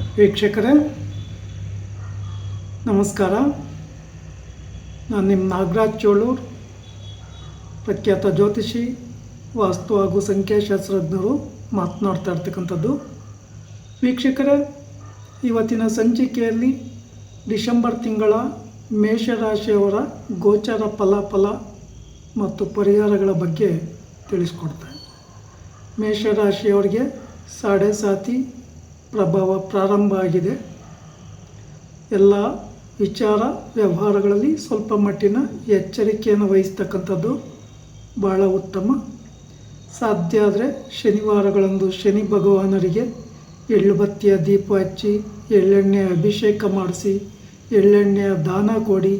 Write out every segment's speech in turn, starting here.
ವೀಕ್ಷಕರೇ, ನಮಸ್ಕಾರ. ನಾನು ನಿಮ್ಮ ನಾಗರಾಜ್ ಚೋಳೂರ್, ಪ್ರಖ್ಯಾತ ಜ್ಯೋತಿಷಿ, ವಾಸ್ತು ಹಾಗೂ ಸಂಖ್ಯಾಶಾಸ್ತ್ರಜ್ಞರು ಮಾತನಾಡ್ತಾ ಇರ್ತಕ್ಕಂಥದ್ದು. ವೀಕ್ಷಕರೇ, ಇವತ್ತಿನ ಸಂಚಿಕೆಯಲ್ಲಿ ಡಿಸೆಂಬರ್ ತಿಂಗಳ ಮೇಷರಾಶಿಯವರ ಗೋಚರ ಫಲಾಫಲ ಮತ್ತು ಪರಿಹಾರಗಳ ಬಗ್ಗೆ ತಿಳಿಸ್ಕೊಡ್ತೇನೆ ಮೇಷರಾಶಿಯವರಿಗೆ ಸಾಡೆ ಸಾತಿ ಪ್ರಭಾವ ಪ್ರಾರಂಭ ಆಗಿದೆ. ಎಲ್ಲ ವಿಚಾರ ವ್ಯವಹಾರಗಳಲ್ಲಿ ಸ್ವಲ್ಪ ಮಟ್ಟಿನ ಎಚ್ಚರಿಕೆಯನ್ನು ವಹಿಸ್ತಕ್ಕಂಥದ್ದು ಭಾಳ ಉತ್ತಮ. ಸಾಧ್ಯ ಆದರೆ ಶನಿವಾರಗಳಂದು ಶನಿ ಭಗವಾನರಿಗೆ ಎಳ್ಳು ಬತ್ತಿಯ ದೀಪ ಹಚ್ಚಿ, ಎಳ್ಳೆಣ್ಣೆ ಅಭಿಷೇಕ ಮಾಡಿಸಿ, ಎಳ್ಳೆಣ್ಣೆಯ ದಾನ ಕೊಡಿ.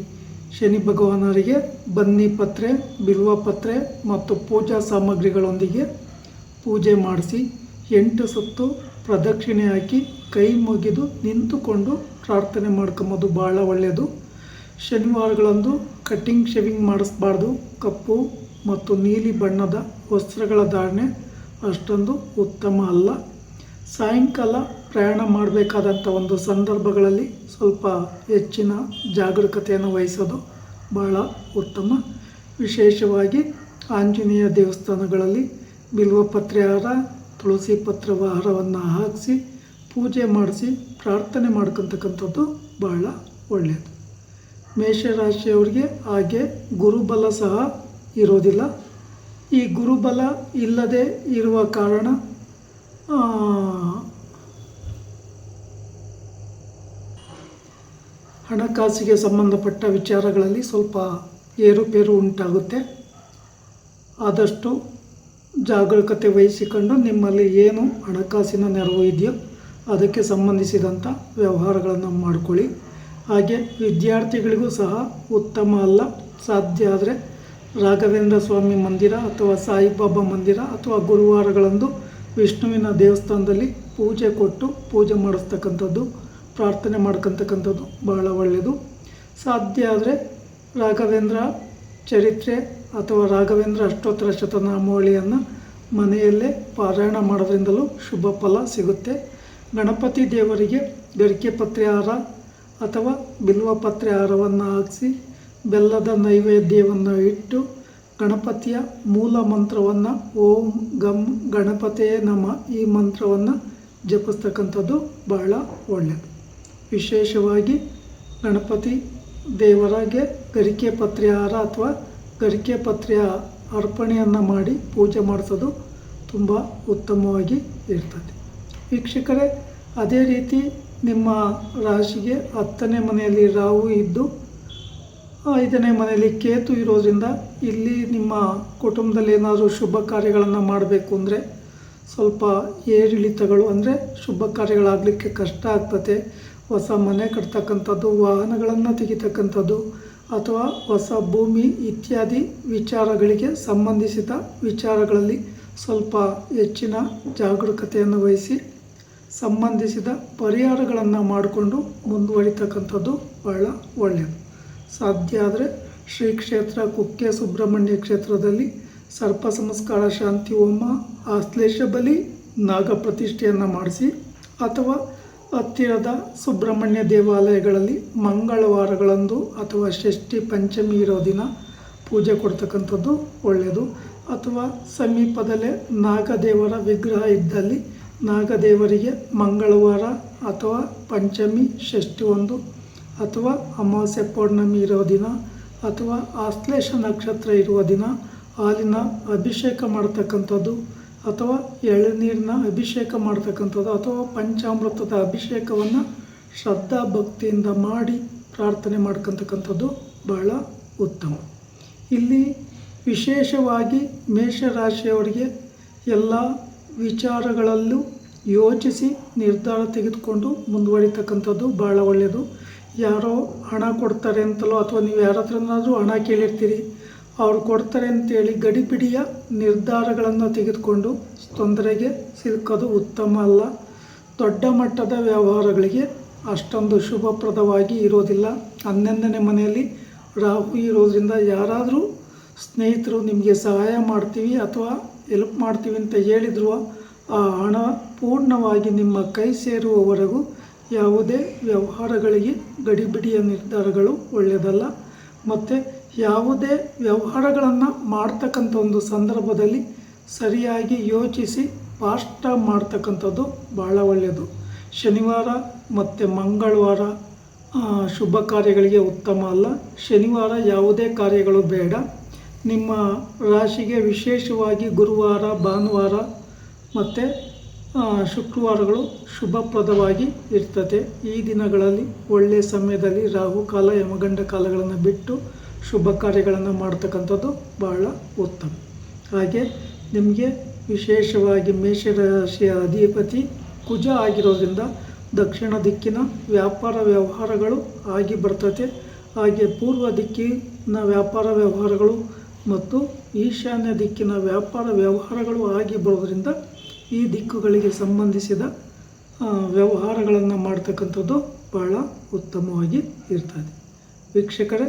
ಶನಿ ಭಗವಾನರಿಗೆ ಬನ್ನಿ ಪತ್ರೆ, ಬಿಲ್ವ ಪತ್ರೆ ಮತ್ತು ಪೂಜಾ ಸಾಮಗ್ರಿಗಳೊಂದಿಗೆ ಪೂಜೆ ಮಾಡಿಸಿ. ಎಂಟು ಸುತ್ತು ಪ್ರದಕ್ಷಿಣೆ ಹಾಕಿ ಕೈ ಮುಗಿದು ನಿಂತುಕೊಂಡು ಪ್ರಾರ್ಥನೆ ಮಾಡ್ಕೊಂಬೋದು ಭಾಳ ಒಳ್ಳೆಯದು. ಶನಿವಾರಗಳಂದು ಕಟ್ಟಿಂಗ್ ಶೇವಿಂಗ್ ಮಾಡಿಸ್ಬಾರ್ದು. ಕಪ್ಪು ಮತ್ತು ನೀಲಿ ಬಣ್ಣದ ವಸ್ತ್ರಗಳ ಧಾರಣೆ ಅಷ್ಟೊಂದು ಉತ್ತಮ ಅಲ್ಲ. ಸಾಯಂಕಾಲ ಪ್ರಯಾಣ ಮಾಡಬೇಕಾದಂಥ ಒಂದು ಸಂದರ್ಭಗಳಲ್ಲಿ ಸ್ವಲ್ಪ ಹೆಚ್ಚಿನ ಜಾಗರೂಕತೆಯನ್ನು ವಹಿಸೋದು ಭಾಳ ಉತ್ತಮ. ವಿಶೇಷವಾಗಿ ಆಂಜನೇಯ ದೇವಸ್ಥಾನಗಳಲ್ಲಿ ಬಿಲ್ವಪತ್ರೆ ಹಾರ ತುಳಸಿ ಪತ್ರವ ಹಾರವನ್ನು ಹಾಕಿಸಿ, ಪೂಜೆ ಮಾಡಿಸಿ, ಪ್ರಾರ್ಥನೆ ಮಾಡ್ಕೊತಕ್ಕಂಥದ್ದು ಬಹಳ ಒಳ್ಳೆಯದು ಮೇಷರಾಶಿಯವರಿಗೆ ಹಾಗೆ ಗುರುಬಲ ಸಹ ಇರೋದಿಲ್ಲ. ಈ ಗುರುಬಲ ಇಲ್ಲದೆ ಇರುವ ಕಾರಣ ಹಣಕಾಸಿಗೆ ಸಂಬಂಧಪಟ್ಟ ವಿಚಾರಗಳಲ್ಲಿ ಸ್ವಲ್ಪ ಏರುಪೇರು ಉಂಟಾಗುತ್ತೆ. ಆದಷ್ಟು ಜಾಗರೂಕತೆ ವಹಿಸಿಕೊಂಡು ನಿಮ್ಮಲ್ಲಿ ಏನು ಹಣಕಾಸಿನ ನೆರವು ಇದೆಯೋ ಅದಕ್ಕೆ ಸಂಬಂಧಿಸಿದಂಥ ವ್ಯವಹಾರಗಳನ್ನು ಮಾಡಿಕೊಳ್ಳಿ. ಹಾಗೆ ವಿದ್ಯಾರ್ಥಿಗಳಿಗೂ ಸಹ ಉತ್ತಮ ಅಲ್ಲ. ಸಾಧ್ಯ ಆದರೆ ರಾಘವೇಂದ್ರ ಸ್ವಾಮಿ ಮಂದಿರ ಅಥವಾ ಸಾಯಿಬಾಬಾ ಮಂದಿರ ಅಥವಾ ಗುರುವಾರಗಳಂದು ವಿಷ್ಣುವಿನ ದೇವಸ್ಥಾನದಲ್ಲಿ ಪೂಜೆ ಕೊಟ್ಟು ಪೂಜೆ ಮಾಡಿಸ್ತಕ್ಕಂಥದ್ದು, ಪ್ರಾರ್ಥನೆ ಮಾಡ್ಕೊತಕ್ಕಂಥದ್ದು ಬಹಳ ಒಳ್ಳೆಯದು. ಸಾಧ್ಯ ಆದರೆ ರಾಘವೇಂದ್ರ ಚರಿತ್ರೆ ಅಥವಾ ರಾಘವೇಂದ್ರ ಅಷ್ಟೋತ್ತರ ಶತನಾಮಾವಳಿಯನ್ನು ಮನೆಯಲ್ಲೇ ಪಾರಾಯಣ ಮಾಡೋದ್ರಿಂದಲೂ ಶುಭ ಫಲ ಸಿಗುತ್ತೆ. ಗಣಪತಿ ದೇವರಿಗೆ ಗರಿಕೆ ಪತ್ರೆ ಹಾರ ಅಥವಾ ಬಿಲ್ವ ಪತ್ರೆ ಹಾರವನ್ನು ಹಾಕಿಸಿ ಬೆಲ್ಲದ ನೈವೇದ್ಯವನ್ನು ಇಟ್ಟು ಗಣಪತಿಯ ಮೂಲ ಮಂತ್ರವನ್ನು ಓಂ ಗಮ್ ಗಣಪತಿಯೇ ನಮ ಈ ಮಂತ್ರವನ್ನು ಜಪಿಸ್ತಕ್ಕಂಥದ್ದು ಬಹಳ ಒಳ್ಳೆಯದು ವಿಶೇಷವಾಗಿ ಗಣಪತಿ ದೇವರಿಗೆ ಗರಿಕೆ ಪತ್ರೆ ಹಾರ ಅಥವಾ ಗರಿಕೆ ಪತ್ರೆಯ ಅರ್ಪಣೆಯನ್ನು ಮಾಡಿ ಪೂಜೆ ಮಾಡಿಸೋದು ತುಂಬ ಉತ್ತಮವಾಗಿ ಇರ್ತದೆ. ವೀಕ್ಷಕರೇ, ಅದೇ ರೀತಿ ನಿಮ್ಮ ರಾಶಿಗೆ ಹತ್ತನೇ ಮನೆಯಲ್ಲಿ ರಾಹು ಇದ್ದು, ಐದನೇ ಮನೆಯಲ್ಲಿ ಕೇತು ಇರೋದ್ರಿಂದ ಇಲ್ಲಿ ನಿಮ್ಮ ಕುಟುಂಬದಲ್ಲಿ ಏನಾದರೂ ಶುಭ ಕಾರ್ಯಗಳನ್ನು ಮಾಡಬೇಕು ಅಂದರೆ ಸ್ವಲ್ಪ ಏರಿಳಿತಗಳು ಅಂದರೆ ಶುಭ ಕಾರ್ಯಗಳಾಗಲಿಕ್ಕೆ ಕಷ್ಟ ಆಗ್ತದೆ ಹೊಸ ಮನೆ ಕಟ್ತಕ್ಕಂಥದ್ದು, ವಾಹನಗಳನ್ನು ತೆಗಿತಕ್ಕಂಥದ್ದು ಅಥವಾ ಹೊಸ ಭೂಮಿ ಇತ್ಯಾದಿ ವಿಚಾರಗಳಿಗೆ ಸಂಬಂಧಿಸಿದ ವಿಚಾರಗಳಲ್ಲಿ ಸ್ವಲ್ಪ ಹೆಚ್ಚಿನ ಜಾಗರೂಕತೆಯನ್ನು ವಹಿಸಿ ಸಂಬಂಧಿಸಿದ ಪರಿಹಾರಗಳನ್ನು ಮಾಡಿಕೊಂಡು ಮುಂದುವರಿತಕ್ಕಂಥದ್ದು ಬಹಳ ಒಳ್ಳೆಯದು ಸಾಧ್ಯ ಆದರೆ ಶ್ರೀ ಕ್ಷೇತ್ರ ಕುಕ್ಕೆ ಸುಬ್ರಹ್ಮಣ್ಯ ಕ್ಷೇತ್ರದಲ್ಲಿ ಸರ್ಪ ಸಂಸ್ಕಾರ ಶಾಂತಿ ಹೋಮ ಆಶ್ಲೇಷ ಬಲಿ, ನಾಗ ಪ್ರತಿಷ್ಠೆಯನ್ನು ಮಾಡಿಸಿ ಅಥವಾ ಹತ್ತಿರದ ಸುಬ್ರಹ್ಮಣ್ಯ ದೇವಾಲಯಗಳಲ್ಲಿ ಮಂಗಳವಾರಗಳಂದು ಅಥವಾ ಷಷ್ಠಿ ಪಂಚಮಿ ಇರೋ ದಿನ ಪೂಜೆ ಕೊಡ್ತಕ್ಕಂಥದ್ದು ಒಳ್ಳೆಯದು. ಅಥವಾ ಸಮೀಪದಲ್ಲೇ ನಾಗದೇವರ ವಿಗ್ರಹ ಇದ್ದಲ್ಲಿ ನಾಗದೇವರಿಗೆ ಮಂಗಳವಾರ ಅಥವಾ ಪಂಚಮಿ, ಷಷ್ಠಿ ಒಂದು ಅಥವಾ ಅಮಾವಾಸ್ಯೆ, ಪೌರ್ಣಮಿ ಇರೋ ದಿನ ಅಥವಾ ಆಶ್ಲೇಷ ನಕ್ಷತ್ರ ಇರುವ ದಿನ ಹಾಲಿನ ಅಭಿಷೇಕ ಮಾಡ್ತಕ್ಕಂಥದ್ದು ಅಥವಾ ಎಳನೀರಿನ ಅಭಿಷೇಕ ಮಾಡ್ತಕ್ಕಂಥದ್ದು ಅಥವಾ ಪಂಚಾಮೃತದ ಅಭಿಷೇಕವನ್ನು ಶ್ರದ್ಧಾ ಭಕ್ತಿಯಿಂದ ಮಾಡಿ ಪ್ರಾರ್ಥನೆ ಮಾಡ್ಕೊತಕ್ಕಂಥದ್ದು ಬಹಳ ಉತ್ತಮ. ಇಲ್ಲಿ ವಿಶೇಷವಾಗಿ ಮೇಷರಾಶಿಯವರಿಗೆ ಎಲ್ಲ ವಿಚಾರಗಳಲ್ಲೂ ಯೋಚಿಸಿ ನಿರ್ಧಾರ ತೆಗೆದುಕೊಂಡು ಮುಂದುವರಿತಕ್ಕಂಥದ್ದು ಭಾಳ ಒಳ್ಳೆಯದು. ಯಾರೋ ಹಣ ಕೊಡ್ತಾರೆ ಅಂತಲೋ ಅಥವಾ ನೀವು ಯಾರ ಹತ್ರನಾದರೂ ಹಣ ಕೇಳಿರ್ತೀರಿ ಅವ್ರು ಕೊಡ್ತಾರೆ ಅಂತೇಳಿ ಗಡಿಬಿಡಿಯ ನಿರ್ಧಾರಗಳನ್ನು ತೆಗೆದುಕೊಂಡು ತೊಂದರೆಗೆ ಸಿಲುಕೋದು ಉತ್ತಮ ಅಲ್ಲ. ದೊಡ್ಡ ಮಟ್ಟದ ವ್ಯವಹಾರಗಳಿಗೆ ಅಷ್ಟೊಂದು ಶುಭಪ್ರದವಾಗಿ ಇರೋದಿಲ್ಲ. ಹನ್ನೊಂದನೇ ಮನೆಯಲ್ಲಿ ರಾಹು ಇರೋದ್ರಿಂದ ಯಾರಾದರೂ ಸ್ನೇಹಿತರು ನಿಮಗೆ ಸಹಾಯ ಮಾಡ್ತೀವಿ ಅಥವಾ ಹೆಲ್ಪ್ ಮಾಡ್ತೀವಿ ಅಂತ ಹೇಳಿದ್ರು ಆ ಹಣ ಪೂರ್ಣವಾಗಿ ನಿಮ್ಮ ಕೈ ಸೇರುವವರೆಗೂ ಯಾವುದೇ ವ್ಯವಹಾರಗಳಿಗೆ ಗಡಿಬಿಡಿಯ ನಿರ್ಧಾರಗಳು ಒಳ್ಳೆಯದಲ್ಲ. ಮತ್ತು ಯಾವುದೇ ವ್ಯವಹಾರಗಳನ್ನು ಮಾಡ್ತಕ್ಕಂಥ ಒಂದು ಸಂದರ್ಭದಲ್ಲಿ ಸರಿಯಾಗಿ ಯೋಚಿಸಿ ಪಾಷ್ಟ ಮಾಡ್ತಕ್ಕಂಥದ್ದು ಭಾಳ ಒಳ್ಳೆಯದು. ಶನಿವಾರ ಮತ್ತು ಮಂಗಳವಾರ ಶುಭ ಕಾರ್ಯಗಳಿಗೆ ಉತ್ತಮ ಅಲ್ಲ. ಶನಿವಾರ ಯಾವುದೇ ಕಾರ್ಯಗಳು ಬೇಡ. ನಿಮ್ಮ ರಾಶಿಗೆ ವಿಶೇಷವಾಗಿ ಗುರುವಾರ, ಭಾನುವಾರ ಮತ್ತು ಶುಕ್ರವಾರಗಳು ಶುಭಪ್ರದವಾಗಿ ಇರ್ತದೆ. ಈ ದಿನಗಳಲ್ಲಿ ಒಳ್ಳೆಯ ಸಮಯದಲ್ಲಿ ರಾಹುಕಾಲ, ಯಮಗಂಡ ಕಾಲಗಳನ್ನು ಬಿಟ್ಟು ಶುಭ ಕಾರ್ಯಗಳನ್ನು ಮಾಡ್ತಕ್ಕಂಥದ್ದು ಬಹಳ ಉತ್ತಮ. ಹಾಗೆ ನಿಮಗೆ ವಿಶೇಷವಾಗಿ ಮೇಷರಾಶಿಯ ಅಧಿಪತಿ ಕುಜ ಆಗಿರೋದ್ರಿಂದ ದಕ್ಷಿಣ ದಿಕ್ಕಿನ ವ್ಯಾಪಾರ ವ್ಯವಹಾರಗಳು ಆಗಿ ಬರ್ತದೆ ಹಾಗೆ ಪೂರ್ವ ದಿಕ್ಕಿನ ವ್ಯಾಪಾರ ವ್ಯವಹಾರಗಳು ಮತ್ತು ಈಶಾನ್ಯ ದಿಕ್ಕಿನ ವ್ಯಾಪಾರ ವ್ಯವಹಾರಗಳು ಆಗಿ ಬರೋದ್ರಿಂದ ಈ ದಿಕ್ಕುಗಳಿಗೆ ಸಂಬಂಧಿಸಿದ ವ್ಯವಹಾರಗಳನ್ನು ಮಾಡ್ತಕ್ಕಂಥದ್ದು ಬಹಳ ಉತ್ತಮವಾಗಿ ಇರ್ತದೆ. ವೀಕ್ಷಕರೇ